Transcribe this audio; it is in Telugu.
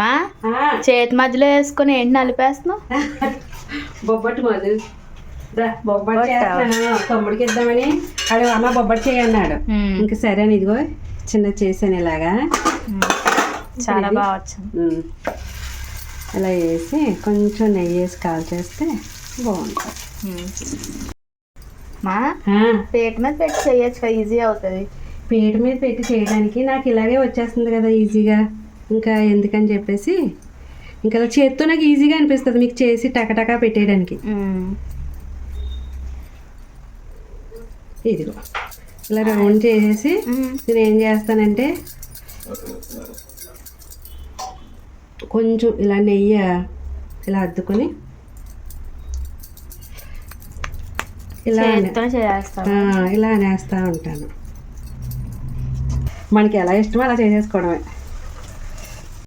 మా చేతి మధ్యలో వేసుకొని ఏంటి నలిపేస్తున్నావు? బొబ్బట్టు మధు దా, బొబ్బట్టు బొబ్బట్టా? చేస్తున్నాను. తమ్ముడికి ఇద్దామని. అడు అమ్మ బొబ్బట్టు చేయన్నాడు. ఇంకా సరే అని ఇదిగో చిన్న చేసాను ఇలాగా. చాలా బాగా వచ్చింది. ఇలా వేసి కొంచెం నెయ్యి వేసి కాల్ చేస్తే బాగుంటుంది. మా పేట మీద పెట్టి చేయొచ్చు ఈజీ అవుతుంది. పీట మీద పెట్టి చేయడానికి నాకు ఇలాగే వచ్చేస్తుంది కదా ఈజీగా. ఇంకా ఎందుకని చెప్పేసి ఇంకా చేత్తో నాకు ఈజీగా అనిపిస్తుంది మీకు చేసి టకటకా పెట్టేయడానికి. ఇదిగో ఇలా రౌండ్ చేసేసి. నేను ఏం చేస్తానంటే కొంచెం ఇలా నెయ్యి ఇలా అద్దుకొని ఇలా ఇలా అనేస్తూ ఉంటాను మనకి ఎలా ఇష్టమో అలా చేసేసుకోవడమే